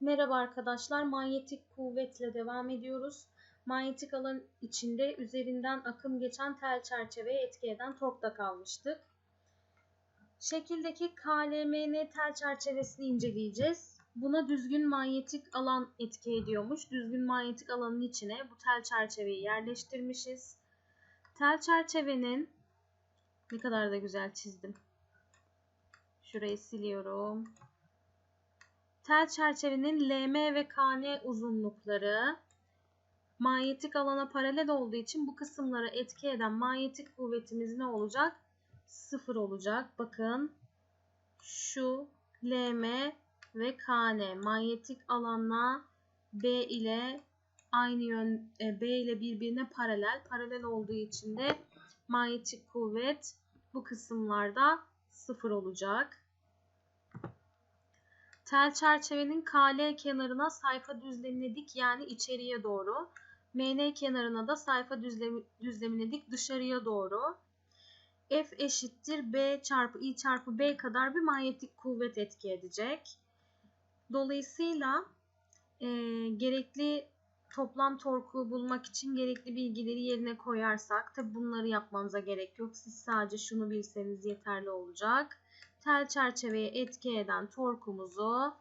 Merhaba arkadaşlar, manyetik kuvvetle devam ediyoruz. Manyetik alan içinde üzerinden akım geçen tel çerçeveye etki eden torkta kalmıştık. Şekildeki KLMN tel çerçevesini inceleyeceğiz. Buna düzgün manyetik alan etki ediyormuş. Düzgün manyetik alanın içine bu tel çerçeveyi yerleştirmişiz. Tel çerçevenin ne kadar da güzel çizdim. Şurayı siliyorum. Tel çerçevenin LM ve KN uzunlukları manyetik alana paralel olduğu için bu kısımlara etki eden manyetik kuvvetimiz ne olacak? Sıfır olacak. Bakın şu LM ve KN manyetik alanla B ile aynı yön e, B ile birbirine paralel. Paralel olduğu için de manyetik kuvvet bu kısımlarda sıfır olacak. Tel çerçevenin KL kenarına sayfa düzlemine dik yani içeriye doğru. MN kenarına da sayfa düzlemi, düzlemine dik dışarıya doğru. F eşittir B çarpı I çarpı B kadar bir manyetik kuvvet etki edecek. Dolayısıyla e, gerekli toplam torku bulmak için gerekli bilgileri yerine koyarsak tabi bunları yapmanıza gerek yok. Siz sadece şunu bilseniz yeterli olacak. Tel çerçeveye etki eden torkumuzu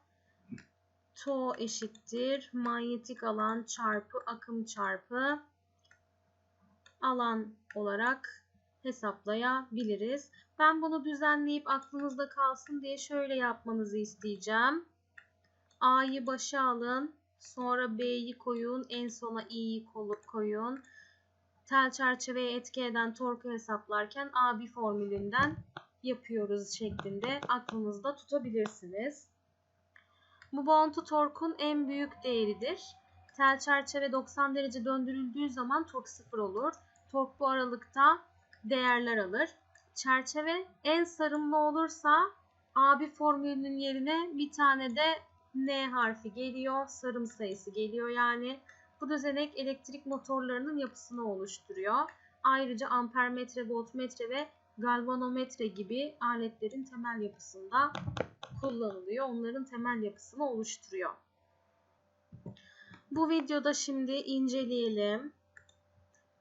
to eşittir manyetik alan çarpı akım çarpı alan olarak hesaplayabiliriz. Ben bunu düzenleyip aklınızda kalsın diye şöyle yapmanızı isteyeceğim. A'yı başa alın. Sonra B'yi koyun. En sona i'yi koyun. Tel çerçeveye etki eden torku hesaplarken AB formülünden yapıyoruz şeklinde aklınızda tutabilirsiniz. Bu bağıntı torkun en büyük değeridir. Tel çerçeve 90 derece döndürüldüğü zaman tork 0 olur. Tork bu aralıkta değerler alır. Çerçeve en sarımlı olursa AB formülünün yerine bir tane de N harfi geliyor. Sarım sayısı geliyor yani. Bu düzenek elektrik motorlarının yapısını oluşturuyor. Ayrıca ampermetre, voltmetre ve galvanometre gibi aletlerin temel yapısında kullanılıyor. Onların temel yapısını oluşturuyor. Bu videoda şimdi inceleyelim.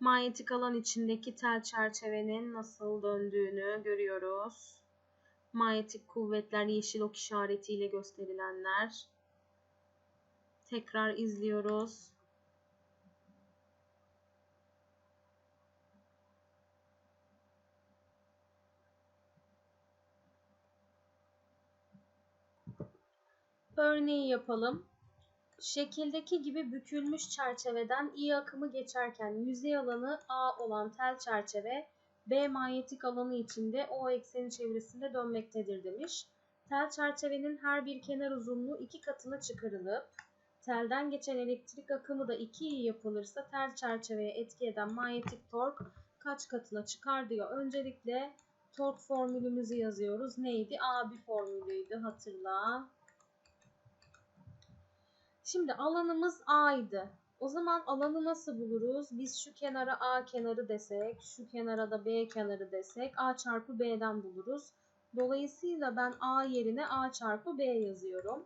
Manyetik alan içindeki tel çerçevenin nasıl döndüğünü görüyoruz. Manyetik kuvvetler yeşil ok işaretiyle gösterilenler. Tekrar izliyoruz. Örneği yapalım. Şekildeki gibi bükülmüş çerçeveden I akımı geçerken yüzey alanı A olan tel çerçeve B manyetik alanı içinde O ekseni çevresinde dönmektedir demiş. Tel çerçevenin her bir kenar uzunluğu iki katına çıkarılıp telden geçen elektrik akımı da 2i yapılırsa tel çerçeveye etki eden manyetik tork kaç katına çıkar diyor. Öncelikle tork formülümüzü yazıyoruz. Neydi? A bir formülüydü hatırla. Şimdi alanımız A'ydı. O zaman alanı nasıl buluruz? Biz şu kenara A kenarı desek, şu kenara da B kenarı desek A çarpı B'den buluruz. Dolayısıyla ben A yerine A çarpı B yazıyorum.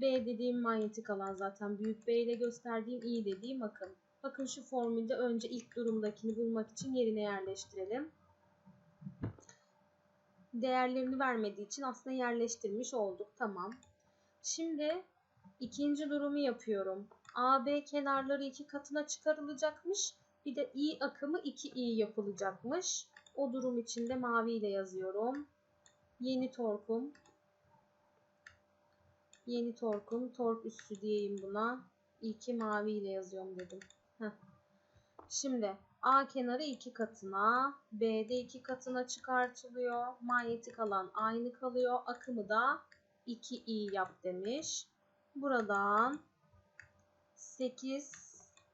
B dediğim manyetik alan zaten büyük B ile gösterdiğim I dediğim akım. Bakın şu formülde önce ilk durumdakini bulmak için yerine yerleştirelim. Değerlerini vermediği için aslında yerleştirmiş olduk. Tamam. Şimdi İkinci durumu yapıyorum. AB kenarları iki katına çıkarılacakmış. Bir de I akımı 2I yapılacakmış. O durum için de mavi ile yazıyorum. Yeni torkum. Yeni torkum. Tork üssü diyeyim buna. İlki mavi ile yazıyorum dedim. Şimdi A kenarı iki katına, B'de iki katına çıkartılıyor. Manyetik alan aynı kalıyor. Akımı da 2i yap demiş. Buradan 8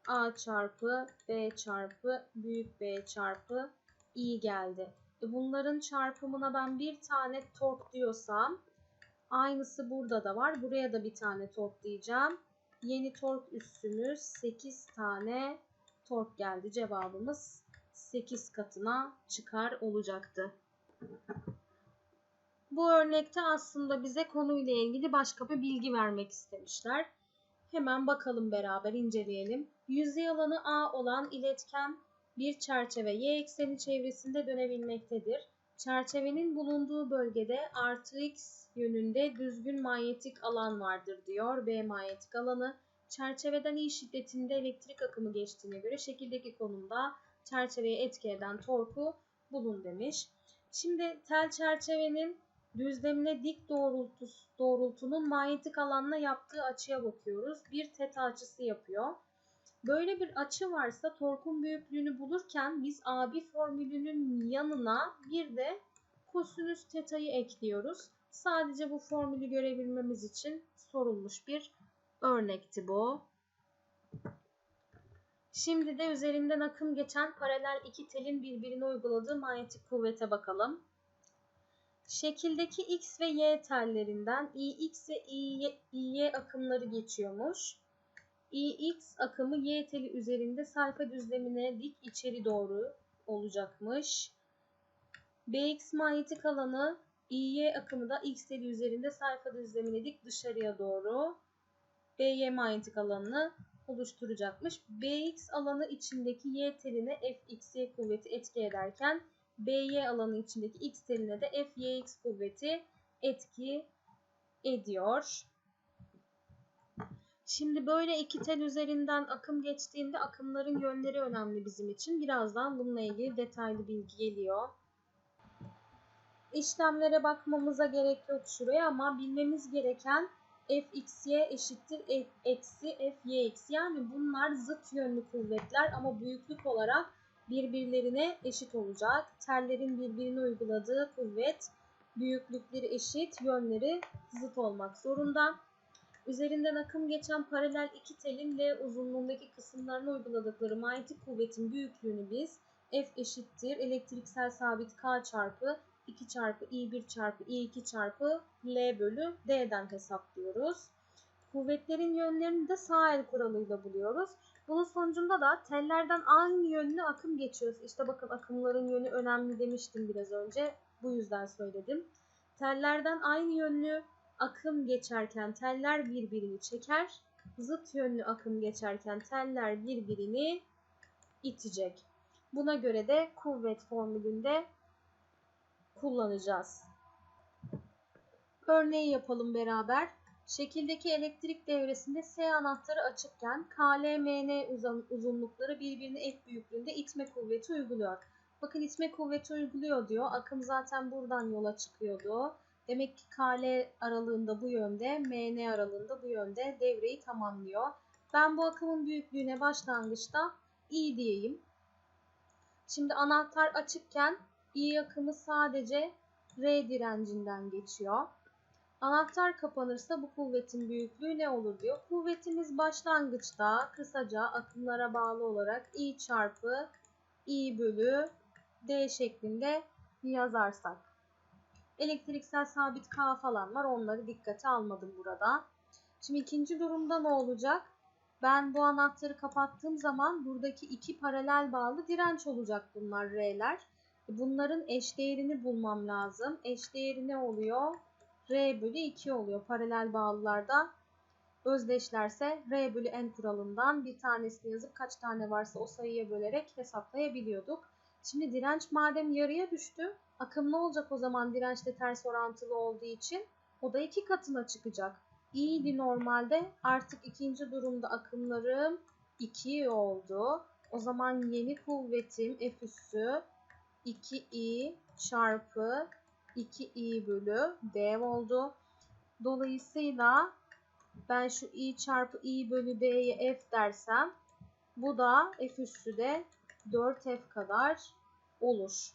A çarpı B çarpı büyük B çarpı I geldi. E bunların çarpımına ben bir tane tork diyorsam aynısı burada da var. Buraya da bir tane tork diyeceğim. Yeni tork üssümüz 8 tane tork geldi. Cevabımız 8 katına çıkar olacaktı. Bu örnekte aslında bize konuyla ilgili başka bir bilgi vermek istemişler. Hemen bakalım beraber inceleyelim. Yüzey alanı A olan iletken bir çerçeve y ekseni çevresinde dönebilmektedir. Çerçevenin bulunduğu bölgede artı x yönünde düzgün manyetik alan vardır diyor. B manyetik alanı. Çerçeveden i şiddetinde elektrik akımı geçtiğine göre şekildeki konumda çerçeveye etki eden torku bulun demiş. Şimdi tel çerçevenin düzlemine dik doğrultusu, doğrultunun manyetik alanla yaptığı açıya bakıyoruz. Bir teta açısı yapıyor. Böyle bir açı varsa torkun büyüklüğünü bulurken biz AB formülünün yanına bir de kosinüs teta'yı ekliyoruz. Sadece bu formülü görebilmemiz için sorulmuş bir örnekti bu. Şimdi de üzerinden akım geçen paralel iki telin birbirine uyguladığı manyetik kuvvete bakalım. Şekildeki X ve Y tellerinden IX ve IY akımları geçiyormuş. IX akımı Y teli üzerinde sayfa düzlemine dik içeri doğru olacakmış. BX manyetik alanı IY akımı da X teli üzerinde sayfa düzlemine dik dışarıya doğru. BY manyetik alanını oluşturacakmış. BX alanı içindeki Y teline FXY kuvveti etki ederken BY alanı içindeki X teline de FYX kuvveti etki ediyor. Şimdi böyle iki tel üzerinden akım geçtiğinde akımların yönleri önemli bizim için. Birazdan bununla ilgili detaylı bilgi geliyor. İşlemlere bakmamıza gerek yok şuraya ama bilmemiz gereken fxy eşittir eksi fyx. Yani bunlar zıt yönlü kuvvetler ama büyüklük olarak birbirlerine eşit olacak. Tellerin birbirine uyguladığı kuvvet büyüklükleri eşit, yönleri zıt olmak zorunda. Üzerinden akım geçen paralel iki telin L uzunluğundaki kısımlarına uyguladıkları manyetik kuvvetin büyüklüğünü biz F eşittir elektriksel sabit K çarpı 2 çarpı I1 çarpı I2 çarpı L bölü D'den hesaplıyoruz. Kuvvetlerin yönlerini de sağ el kuralıyla buluyoruz. Bunun sonucunda da tellerden aynı yönlü akım geçiyoruz. İşte bakın akımların yönü önemli demiştim biraz önce. Bu yüzden söyledim. Tellerden aynı yönlü akım geçerken teller birbirini çeker. Zıt yönlü akım geçerken teller birbirini itecek. Buna göre de kuvvet formülünde kullanacağız. Örneği yapalım beraber. Şekildeki elektrik devresinde S anahtarı açıkken KLMN uzunlukları birbirine F büyüklüğünde itme kuvveti uyguluyor. Bakın itme kuvveti uyguluyor diyor. Akım zaten buradan yola çıkıyordu. Demek ki KL aralığında bu yönde, MN aralığında bu yönde devreyi tamamlıyor. Ben bu akımın büyüklüğüne başlangıçta I diyeyim. Şimdi anahtar açıkken I akımı sadece R direncinden geçiyor. Anahtar kapanırsa bu kuvvetin büyüklüğü ne olur diyor. Kuvvetimiz başlangıçta kısaca akımlara bağlı olarak I çarpı I bölü D şeklinde yazarsak. Elektriksel sabit K falan var. Onları dikkate almadım burada. Şimdi ikinci durumda ne olacak? Ben bu anahtarı kapattığım zaman buradaki iki paralel bağlı direnç olacak bunlar R'ler. Bunların eşdeğerini bulmam lazım. Eşdeğeri ne oluyor? R bölü 2 oluyor paralel bağlılarda. Özdeşlerse R bölü N kuralından bir tanesini yazıp kaç tane varsa o sayıya bölerek hesaplayabiliyorduk. Şimdi direnç madem yarıya düştü. Akım ne olacak o zaman dirençle ters orantılı olduğu için? O da iki katına çıkacak. İyiydi normalde. Artık ikinci durumda akımlarım 2 oldu. O zaman yeni kuvvetim F üssü 2i çarpı 2i bölü d oldu. Dolayısıyla ben şu i çarpı i bölü d'ye f dersem bu da f üssü de 4f kadar olur.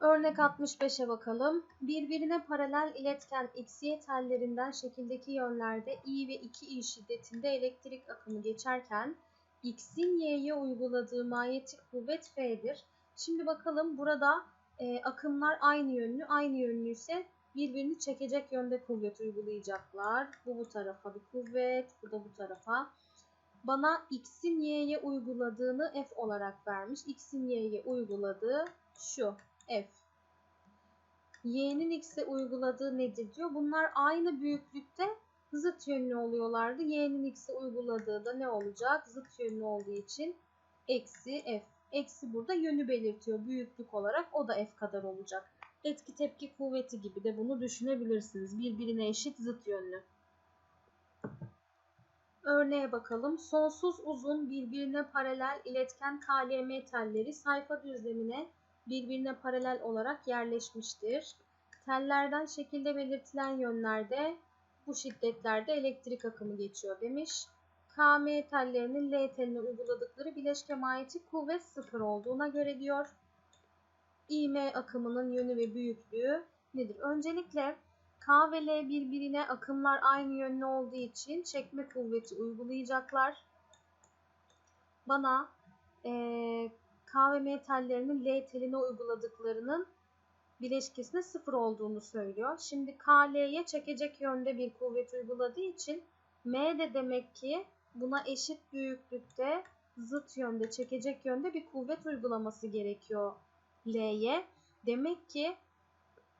Örnek 65'e bakalım. Birbirine paralel iletken XY tellerinden şekildeki yönlerde I ve 2I şiddetinde elektrik akımı geçerken X'in Y'ye uyguladığı manyetik kuvvet F'dir. Şimdi bakalım burada e, akımlar aynı yönlü. Aynı yönlüyse birbirini çekecek yönde kuvvet uygulayacaklar. Bu bu tarafa bir kuvvet, bu da bu tarafa. Bana X'in Y'ye uyguladığını F olarak vermiş. X'in Y'ye uyguladığı şu F. Y'nin X'e uyguladığı nedir diyor. Bunlar aynı büyüklükte zıt yönlü oluyorlardı. Y'nin x'i uyguladığı da ne olacak? Zıt yönlü olduğu için eksi f. Eksi burada yönü belirtiyor büyüklük olarak. O da f kadar olacak. Etki tepki kuvveti gibi de bunu düşünebilirsiniz. Birbirine eşit zıt yönlü. Örneğe bakalım. Sonsuz uzun birbirine paralel iletken KLM telleri sayfa düzlemine birbirine paralel olarak yerleşmiştir. Tellerden şekilde belirtilen yönlerde bu şiddetlerde elektrik akımı geçiyor demiş. KM tellerinin L teline uyguladıkları bileşke manyetik kuvvet sıfır olduğuna göre diyor. İM akımının yönü ve büyüklüğü nedir? Öncelikle K ve L birbirine akımlar aynı yönlü olduğu için çekme kuvveti uygulayacaklar. Bana e, K ve M tellerinin L teline uyguladıklarının bileşkesine sıfır olduğunu söylüyor. Şimdi K, L'ye çekecek yönde bir kuvvet uyguladığı için M de demek ki buna eşit büyüklükte zıt yönde çekecek yönde bir kuvvet uygulaması gerekiyor L'ye. Demek ki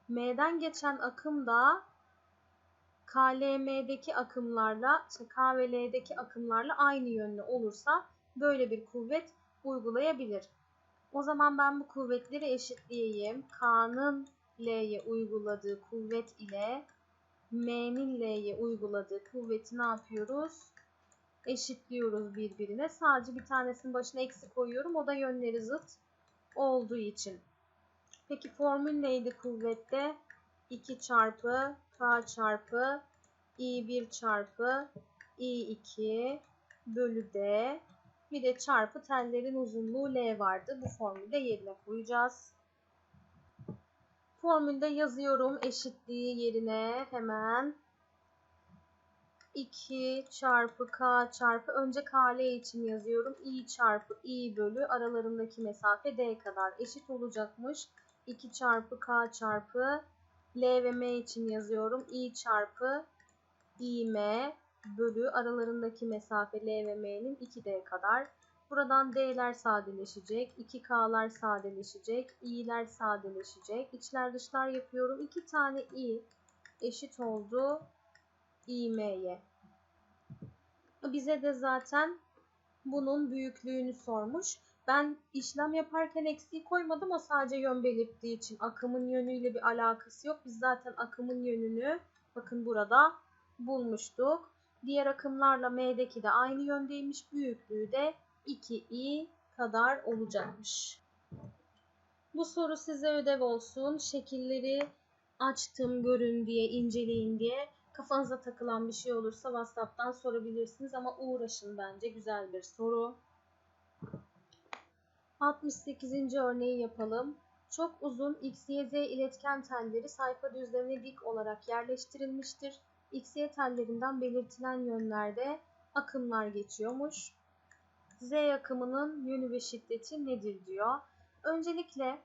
M'den geçen akım da KLM'deki akımlarla, işte K ve L'deki akımlarla aynı yönlü olursa böyle bir kuvvet uygulayabilir. O zaman ben bu kuvvetleri eşitleyeyim. K'nın L'ye uyguladığı kuvvet ile M'nin L'ye uyguladığı kuvveti ne yapıyoruz? Eşitliyoruz birbirine. Sadece bir tanesinin başına eksi koyuyorum. O da yönleri zıt olduğu için. Peki formül neydi kuvvette? 2 çarpı K çarpı I1 çarpı I2 bölü D bir de çarpı tellerin uzunluğu L vardı. Bu formülde yerine koyacağız. Formülde yazıyorum eşitliği yerine hemen 2 çarpı K çarpı önce KL için yazıyorum. I çarpı I bölü aralarındaki mesafe D kadar eşit olacakmış. 2 çarpı K çarpı L ve M için yazıyorum. I çarpı IM bölü aralarındaki mesafe L ve M'nin 2D kadar. Buradan D'ler sadeleşecek. 2K'lar sadeleşecek. i'ler sadeleşecek. İçler dışlar yapıyorum. 2 tane i eşit oldu IM'ye. Bize de zaten bunun büyüklüğünü sormuş. Ben işlem yaparken eksiği koymadım o sadece yön belirttiği için akımın yönüyle bir alakası yok. Biz zaten akımın yönünü bakın burada bulmuştuk. Diğer akımlarla M'deki de aynı yöndeymiş. Büyüklüğü de 2i kadar olacakmış. Bu soru size ödev olsun. Şekilleri açtım görün diye, inceleyin diye. Kafanıza takılan bir şey olursa WhatsApp'tan sorabilirsiniz ama uğraşın bence. Güzel bir soru. 68. örneği yapalım. Çok uzun X, Y, Z iletken telleri sayfa düzlemine dik olarak yerleştirilmiştir. X, Y tellerinden belirtilen yönlerde akımlar geçiyormuş. Z akımının yönü ve şiddeti nedir diyor. Öncelikle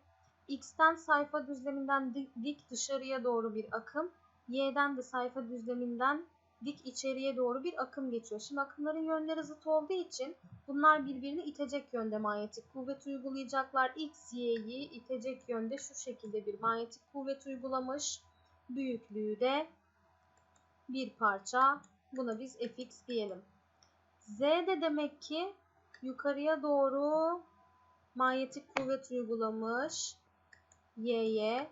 X'ten sayfa düzleminden dik dışarıya doğru bir akım, Y'den de sayfa düzleminden dik içeriye doğru bir akım geçiyor. Şimdi akımların yönleri zıt olduğu için bunlar birbirini itecek yönde manyetik kuvvet uygulayacaklar. X, Y'yi itecek yönde şu şekilde bir manyetik kuvvet uygulamış. Büyüklüğü de bir parça. Buna biz Fx diyelim. Z de demek ki yukarıya doğru manyetik kuvvet uygulamış. Y'ye.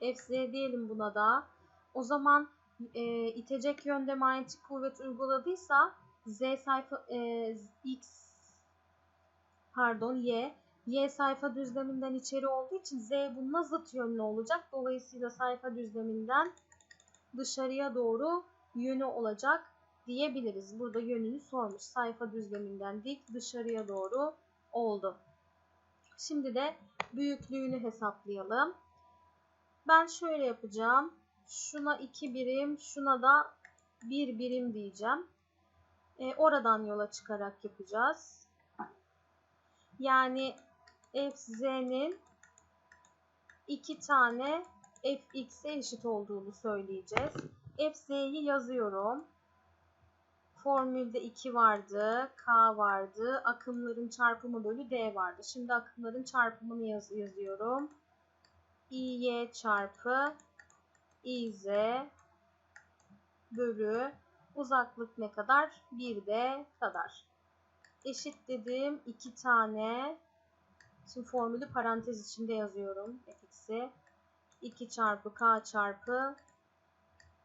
Fz diyelim buna da. O zaman e, itecek yönde manyetik kuvvet uyguladıysa Z sayfa e, X pardon Y Y sayfa düzleminden içeri olduğu için Z bununla zıt yönlü olacak. Dolayısıyla sayfa düzleminden dışarıya doğru yönü olacak diyebiliriz. Burada yönünü sormuş. Sayfa düzleminden dik dışarıya doğru oldu. Şimdi de büyüklüğünü hesaplayalım. Ben şöyle yapacağım. Şuna 2 birim, şuna da 1 birim diyeceğim. E, oradan yola çıkarak yapacağız. Yani fz'nin 2 tane fx'e eşit olduğunu söyleyeceğiz. fz'yi yazıyorum. Formülde 2 vardı, k vardı, akımların çarpımı bölü d vardı. Şimdi akımların çarpımını yaz yazıyorum. iy çarpı iz bölü Uzaklık ne kadar? 1D kadar. Eşit dedim. 2 tane. Şimdi formülü parantez içinde yazıyorum. fx'i. 2 çarpı k çarpı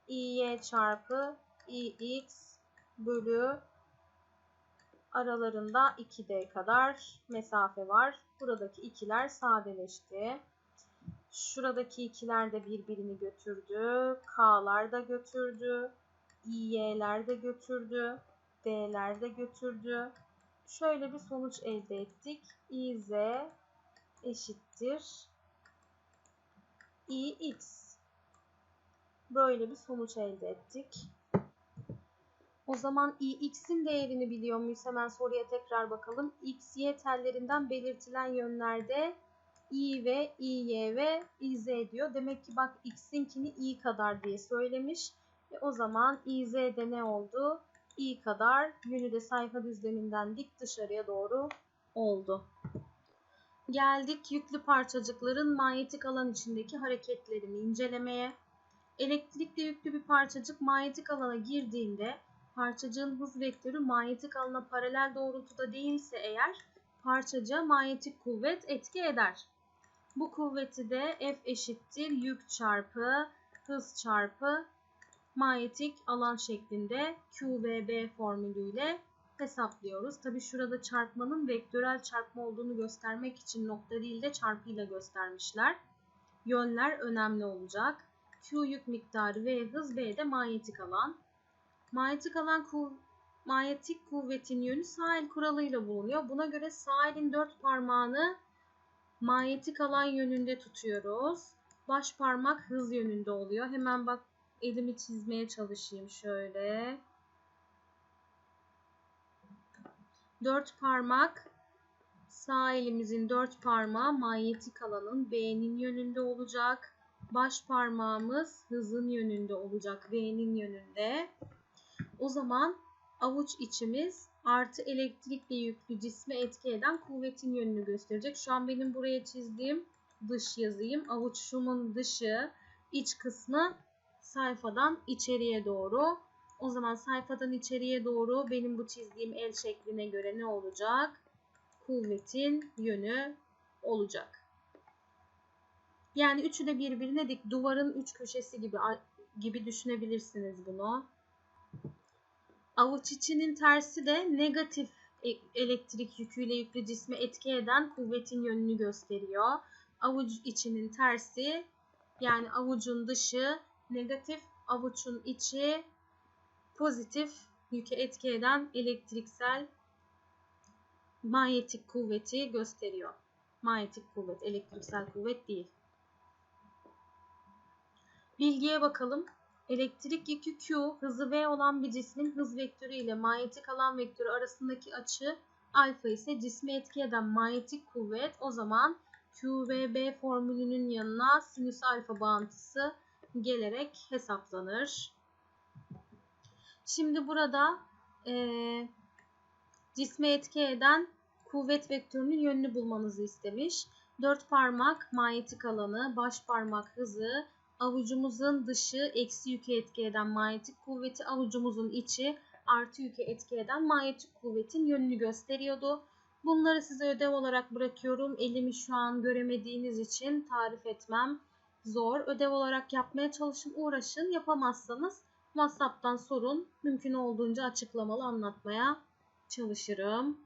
iy çarpı ix bölü aralarında 2D kadar mesafe var. Buradaki ikiler sadeleşti. Şuradaki ikiler de birbirini götürdü. K'lar da götürdü. İ'ler de götürdü. D'ler de götürdü. Şöyle bir sonuç elde ettik. İz eşittir. İx. Böyle bir sonuç elde ettik. O zaman ix'in değerini biliyor muyuz? Hemen soruya tekrar bakalım. x, y tellerinden belirtilen yönlerde i ve iy ve iz diyor. Demek ki bak x'inkini i kadar diye söylemiş. E o zaman iz'de ne oldu? i kadar yönü de sayfa düzleminden dik dışarıya doğru oldu. Geldik yüklü parçacıkların manyetik alan içindeki hareketlerini incelemeye. Elektrikle yüklü bir parçacık manyetik alana girdiğinde parçacığın hız vektörü manyetik alana paralel doğrultuda değilse eğer parçacığa manyetik kuvvet etki eder. Bu kuvveti de F eşittir yük çarpı hız çarpı manyetik alan şeklinde QVB formülüyle hesaplıyoruz. Tabi şurada çarpmanın vektörel çarpma olduğunu göstermek için nokta değil de çarpıyla göstermişler. Yönler önemli olacak. Q yük miktarı V hız B de manyetik alan. Manyetik alan kuv manyetik kuvvetin yönü sağ el kuralıyla bulunuyor. Buna göre sağ elin dört parmağını manyetik alan yönünde tutuyoruz. Baş parmak hız yönünde oluyor. Hemen bak elimi çizmeye çalışayım şöyle. Dört parmak sağ elimizin dört parmağı manyetik alanın B'nin yönünde olacak. Baş parmağımız hızın yönünde olacak. V'nin yönünde. O zaman avuç içimiz artı elektrikle yüklü cisme etki eden kuvvetin yönünü gösterecek. Şu an benim buraya çizdiğim dış yazayım. Avuçumun dışı iç kısmı sayfadan içeriye doğru. O zaman sayfadan içeriye doğru benim bu çizdiğim el şekline göre ne olacak? Kuvvetin yönü olacak. Yani üçü de birbirine dik duvarın üç köşesi gibi gibi düşünebilirsiniz bunu. Avuç içinin tersi de negatif e, elektrik yüküyle yüklü cisme etki eden kuvvetin yönünü gösteriyor. Avuç içinin tersi yani avucun dışı negatif, avuçun içi pozitif yüke etki eden elektriksel manyetik kuvveti gösteriyor. Manyetik kuvvet, elektriksel kuvvet değil. Bilgiye bakalım. Elektrik yükü Q, hızı V olan bir cismin hız vektörü ile manyetik alan vektörü arasındaki açı alfa ise cismi etki eden manyetik kuvvet o zaman QVB formülünün yanına sinüs alfa bağıntısı gelerek hesaplanır. Şimdi burada e, cisme etki eden kuvvet vektörünün yönünü bulmanızı istemiş. Dört parmak manyetik alanı, baş parmak hızı, avucumuzun dışı eksi yüke etki eden manyetik kuvveti, avucumuzun içi artı yüke etki eden manyetik kuvvetin yönünü gösteriyordu. Bunları size ödev olarak bırakıyorum. Elimi şu an göremediğiniz için tarif etmem zor. Ödev olarak yapmaya çalışın, uğraşın. Yapamazsanız WhatsApp'tan sorun. Mümkün olduğunca açıklamalı anlatmaya çalışırım.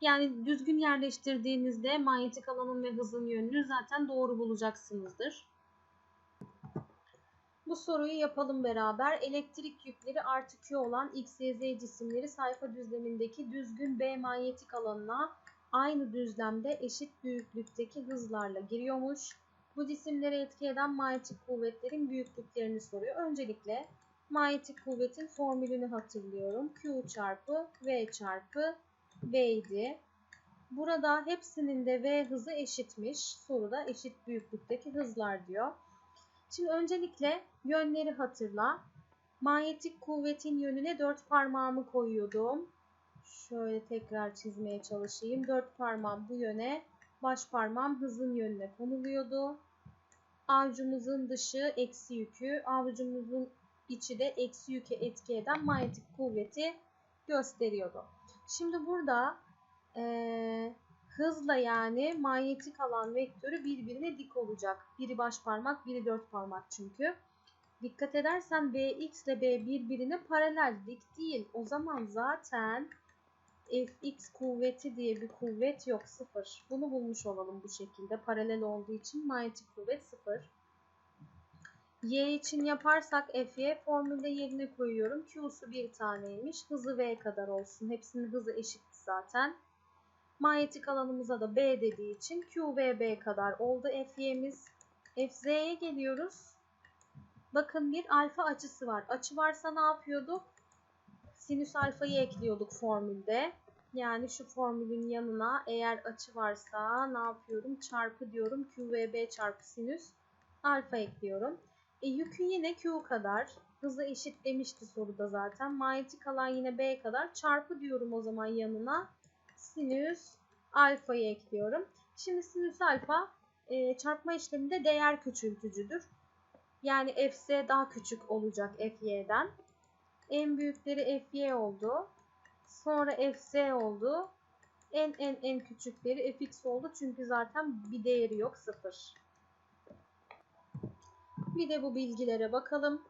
Yani düzgün yerleştirdiğinizde manyetik alanın ve hızın yönünü zaten doğru bulacaksınızdır. Bu soruyu yapalım beraber. Elektrik yükleri artı Q olan X, Y, Z cisimleri sayfa düzlemindeki düzgün B manyetik alanına aynı düzlemde eşit büyüklükteki hızlarla giriyormuş. Bu cisimlere etki eden manyetik kuvvetlerin büyüklüklerini soruyor. Öncelikle manyetik kuvvetin formülünü hatırlıyorum. Q çarpı V çarpı V idi. Burada hepsinin de V hızı eşitmiş. Soruda eşit büyüklükteki hızlar diyor. Şimdi öncelikle yönleri hatırla. Manyetik kuvvetin yönüne dört parmağımı koyuyordum. Şöyle tekrar çizmeye çalışayım. Dört parmağım bu yöne, baş parmağım hızın yönüne konuluyordu. Avucumuzun dışı eksi yükü, avucumuzun içi de eksi yüke etki eden manyetik kuvveti gösteriyordu. Şimdi burada e, hızla yani manyetik alan vektörü birbirine dik olacak. Biri baş parmak, biri dört parmak çünkü. Dikkat edersen Bx ile B birbirine paralel dik değil. O zaman zaten Fx kuvveti diye bir kuvvet yok sıfır. Bunu bulmuş olalım bu şekilde. Paralel olduğu için manyetik kuvvet sıfır. Y için yaparsak Fy formülde yerine koyuyorum. Q'su bir taneymiş. Hızı V kadar olsun. Hepsinin hızı eşit zaten. Manyetik alanımıza da B dediği için Q ve B kadar oldu Fy'miz. Fz'ye geliyoruz. Bakın bir alfa açısı var. Açı varsa ne yapıyorduk? Sinüs alfayı ekliyorduk formülde. Yani şu formülün yanına eğer açı varsa ne yapıyorum? Çarpı diyorum. Q ve B çarpı sinüs alfa ekliyorum. E, yükü yine Q kadar. Hızı eşit demişti soruda zaten. Manyetik alan yine B kadar. Çarpı diyorum o zaman yanına. Sinüs alfayı ekliyorum. Şimdi sinüs alfa e, çarpma işleminde değer küçültücüdür. Yani fz daha küçük olacak fy'den. En büyükleri fy oldu. Sonra fz oldu. En en en küçükleri fx oldu. Çünkü zaten bir değeri yok sıfır. Bir de bu bilgilere bakalım.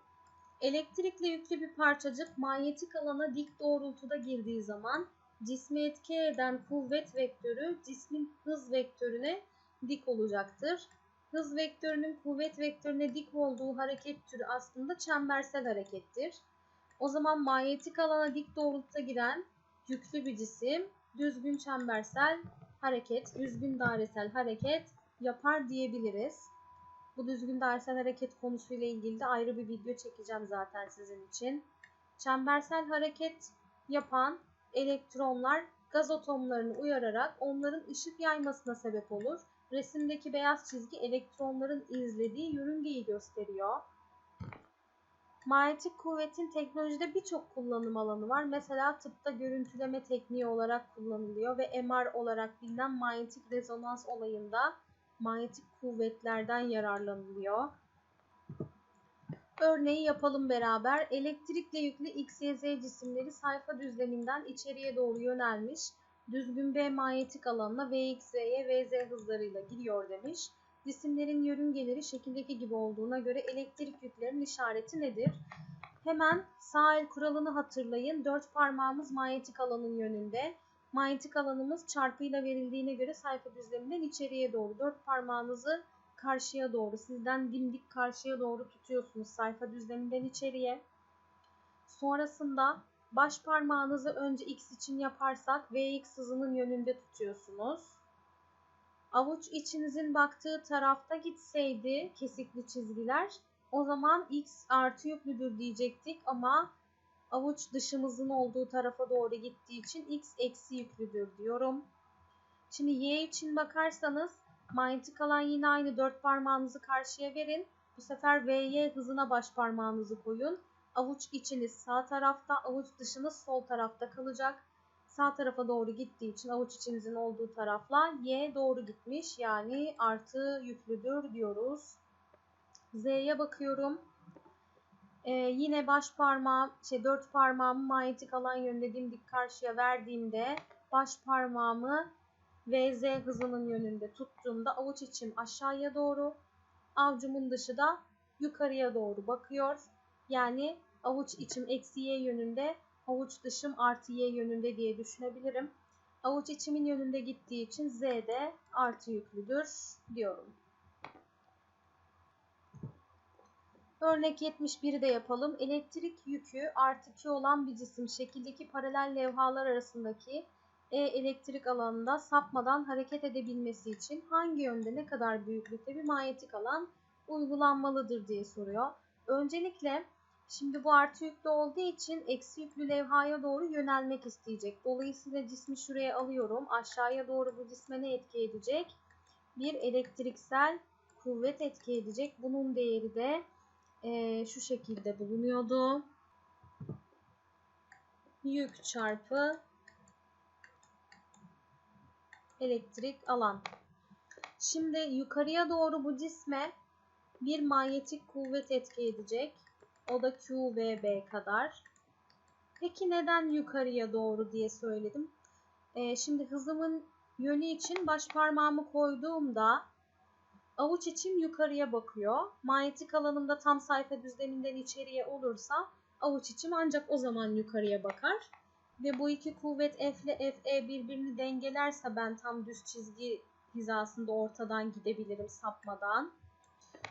Elektrikle yüklü bir parçacık manyetik alana dik doğrultuda girdiği zaman cisme etki eden kuvvet vektörü cismin hız vektörüne dik olacaktır. Hız vektörünün kuvvet vektörüne dik olduğu hareket türü aslında çembersel harekettir. O zaman manyetik alana dik doğrultuda giren yüklü bir cisim düzgün çembersel hareket, düzgün dairesel hareket yapar diyebiliriz. Bu düzgün dairesel hareket konusuyla ilgili de ayrı bir video çekeceğim zaten sizin için. Çembersel hareket yapan elektronlar gaz atomlarını uyararak onların ışık yaymasına sebep olur. Resimdeki beyaz çizgi elektronların izlediği yörüngeyi gösteriyor. Manyetik kuvvetin teknolojide birçok kullanım alanı var. Mesela tıpta görüntüleme tekniği olarak kullanılıyor ve MR olarak bilinen manyetik rezonans olayında manyetik kuvvetlerden yararlanılıyor. Örneği yapalım beraber. Elektrikle yüklü X, Y, Z cisimleri sayfa düzleminden içeriye doğru yönelmiş. Düzgün B manyetik alanına Vx, Vy, Vz hızlarıyla giriyor demiş. Cisimlerin yörüngeleri şekildeki gibi olduğuna göre elektrik yüklerinin işareti nedir? Hemen sağ el kuralını hatırlayın. Dört parmağımız manyetik alanın yönünde. Manyetik alanımız çarpıyla verildiğine göre sayfa düzleminden içeriye doğru. Dört parmağınızı karşıya doğru, sizden dimdik karşıya doğru tutuyorsunuz sayfa düzleminden içeriye. Sonrasında baş parmağınızı önce x için yaparsak vx hızının yönünde tutuyorsunuz. Avuç içinizin baktığı tarafta gitseydi kesikli çizgiler o zaman x artı yüklüdür diyecektik ama avuç dışımızın olduğu tarafa doğru gittiği için x eksi yüklüdür diyorum. Şimdi y için bakarsanız manyetik alan yine aynı dört parmağınızı karşıya verin. Bu sefer vy hızına baş parmağınızı koyun. Avuç içiniz sağ tarafta, avuç dışınız sol tarafta kalacak. Sağ tarafa doğru gittiği için avuç içinizin olduğu tarafla y doğru gitmiş. Yani artı yüklüdür diyoruz. Z'ye bakıyorum. Ee, yine baş parmağım, şey dört parmağımı manyetik alan yönünde dimdik karşıya verdiğimde baş parmağımı VZ hızının yönünde tuttuğumda avuç içim aşağıya doğru, avcumun dışı da yukarıya doğru bakıyor. Yani avuç içim eksi y yönünde, avuç dışım artı y yönünde diye düşünebilirim. Avuç içimin yönünde gittiği için z de artı yüklüdür diyorum. Örnek 71'i de yapalım. Elektrik yükü artı Q olan bir cisim şekildeki paralel levhalar arasındaki E elektrik alanında sapmadan hareket edebilmesi için hangi yönde ne kadar büyüklükte bir manyetik alan uygulanmalıdır diye soruyor. Öncelikle şimdi bu artı yüklü olduğu için eksi yüklü levhaya doğru yönelmek isteyecek. Dolayısıyla cismi şuraya alıyorum. Aşağıya doğru bu cisme ne etki edecek? Bir elektriksel kuvvet etki edecek. Bunun değeri de e, şu şekilde bulunuyordu. Yük çarpı elektrik alan. Şimdi yukarıya doğru bu cisme bir manyetik kuvvet etki edecek. O da Q ve B kadar. Peki neden yukarıya doğru diye söyledim. Ee, şimdi hızımın yönü için baş parmağımı koyduğumda avuç içim yukarıya bakıyor. Manyetik alanımda tam sayfa düzleminden içeriye olursa avuç içim ancak o zaman yukarıya bakar. Ve bu iki kuvvet F ile FE birbirini dengelerse ben tam düz çizgi hizasında ortadan gidebilirim sapmadan.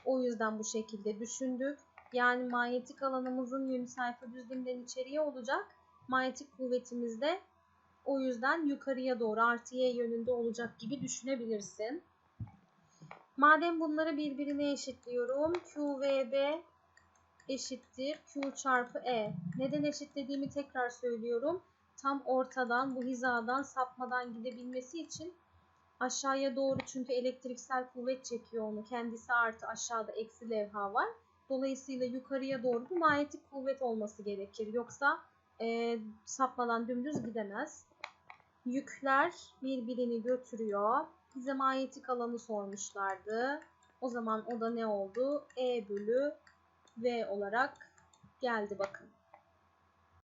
O yüzden bu şekilde düşündük. Yani manyetik alanımızın yönü sayfa düzleminden içeriye olacak. Manyetik kuvvetimiz de o yüzden yukarıya doğru artı y yönünde olacak gibi düşünebilirsin. Madem bunları birbirine eşitliyorum. Q ve B eşittir Q çarpı E. Neden eşitlediğimi tekrar söylüyorum. Tam ortadan bu hizadan sapmadan gidebilmesi için aşağıya doğru çünkü elektriksel kuvvet çekiyor onu. Kendisi artı aşağıda eksi levha var. Dolayısıyla yukarıya doğru bir manyetik kuvvet olması gerekir. Yoksa e, sapmadan dümdüz gidemez. Yükler birbirini götürüyor. Bize manyetik alanı sormuşlardı. O zaman o da ne oldu? E bölü V olarak geldi bakın.